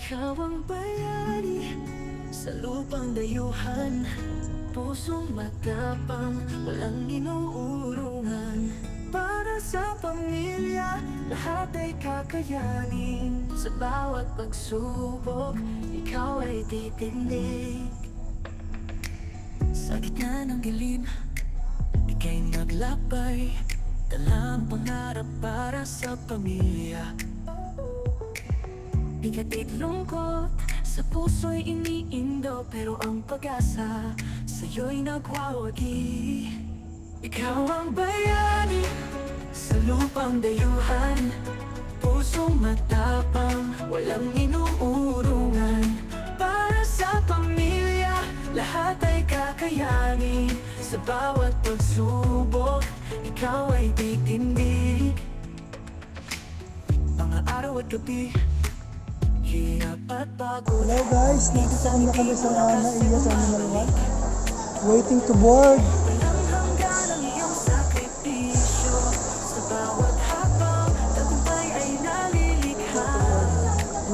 Ikaw ang bayani sa lupang dayuhan. Pusong matapang, walang inuurungan. Para sa pamilya, lahat ay kakayanin. Sa bawat pagsubok, ikaw ay titinig. Sa gitna ng dilim, ika'y naglakbay Dalang pangarap para sa pamilya Bigat lungkot Sa puso'y iniindo Pero ang pag-asa Sa'yo'y nagwawagi. Ikaw ang bayani Sa lupang dayuhan Pusong matapang Walang inuurungan. Para sa pamilya Lahat ay kakayanin. Sa bawat pagsubok Ikaw ay titindig. Mga araw at gabi Hello guys, kami na kami sa Naiya Terminal 1 Waiting to board.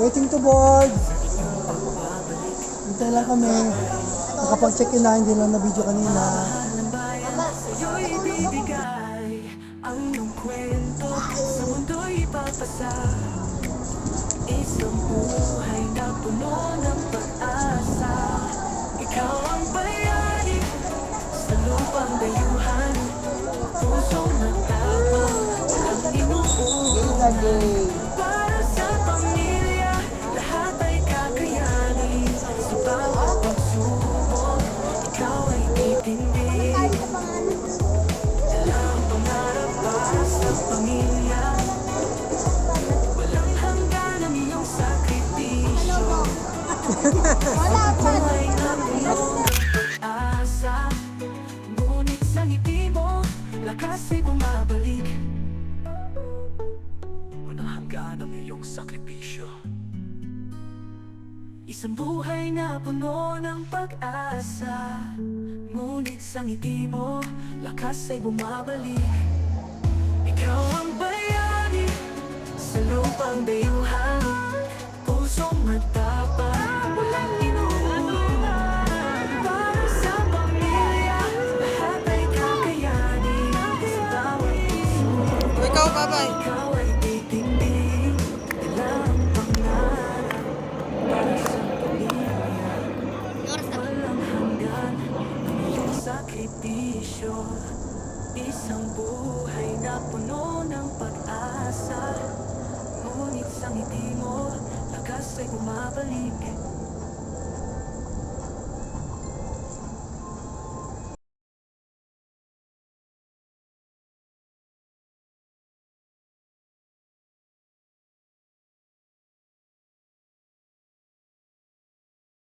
Waiting to board. Hintay lang kami. Nakapag-check-in na, hindi lang na video kanina. Ang iyong kwento Sa mundo'y ipapasa Isang buhay na ng pag-asa. Ikaw ang bayani Sa lupang dayuhan. Pusong matapang Walang inuulan sakripisyo. Isang buhay na puno ng pag-asa Ngunit sa ngiti mo Lakas ay bumabalik. Ikaw ang bayani Sa lupang dayuhan Pusong matapang Walang inuulan Para sa pamilya Lahat ay kakayanin Sa bawat puso Ikaw, babay. ikaw Isang buhay na puno ng pag-asa. Ngunit sa ngiti mo Lakas ay bumabalik